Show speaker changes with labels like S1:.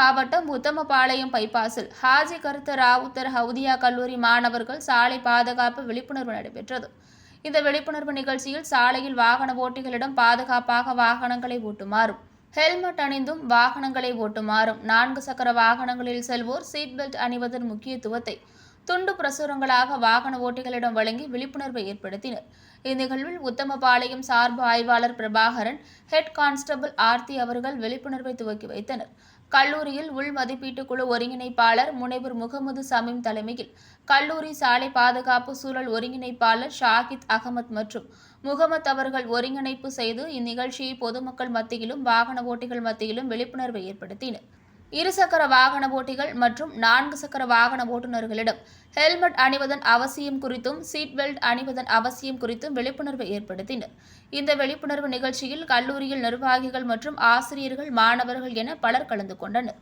S1: மாவட்டம் உத்தமபாளையம் பைபாஸில் ஹாஜி கருத்த ராவுத்தர் ஹவுதியா கல்லூரி மாணவர்கள் சாலை பாதுகாப்பு விழிப்புணர்வு நடைபெற்றது. இந்த விழிப்புணர்வு நிகழ்ச்சியில் சாலையில் வாகன ஓட்டிகளிடம் பாதுகாப்பாக வாகனங்களை ஓட்டுமாறும் ஹெல்மெட் அணிந்தும் வாகனங்களை ஓட்டுமாறும் நான்கு சக்கர வாகனங்களில் செல்வோர் சீட் பெல்ட் அணிவதன் முக்கியத்துவத்தை துண்டு பிரசுரங்களாக வாகன ஓட்டிகளிடம் வழங்கி விழிப்புணர்வை ஏற்படுத்தினர். இந்நிகழ்வில் உத்தமபாளையம் சார்பு ஆய்வாளர் பிரபாகரன் ஹெட் கான்ஸ்டபிள் ஆர்த்தி அவர்கள் விழிப்புணர்வை துவக்கி வைத்தனர். கல்லூரியில் உள் மதிப்பீட்டு குழு ஒருங்கிணைப்பாளர் முனைவர் முகமது சமீம் தலைமையில் கல்லூரி சாலை பாதுகாப்பு சூழல் ஒருங்கிணைப்பாளர் ஷாகித் அகமத் மற்றும் முகமத் அவர்கள் ஒருங்கிணைப்பு செய்து இந்நிகழ்ச்சியை பொதுமக்கள் மத்தியிலும் வாகன ஓட்டிகள் மத்தியிலும் விழிப்புணர்வை ஏற்படுத்தினர். இருசக்கர வாகன ஓட்டிகள் மற்றும் நான்கு சக்கர வாகன ஓட்டுநர்களிடம் ஹெல்மெட் அணிவதன் அவசியம் குறித்தும் சீட் பெல்ட் அணிவதன் அவசியம் குறித்தும் விழிப்புணர்வு ஏற்படுத்தினர். இந்த விழிப்புணர்வு நிகழ்ச்சியில் கல்லூரியில் நிர்வாகிகள் மற்றும் ஆசிரியர்கள் மாணவர்கள் என பலர் கலந்து கொண்டனர்.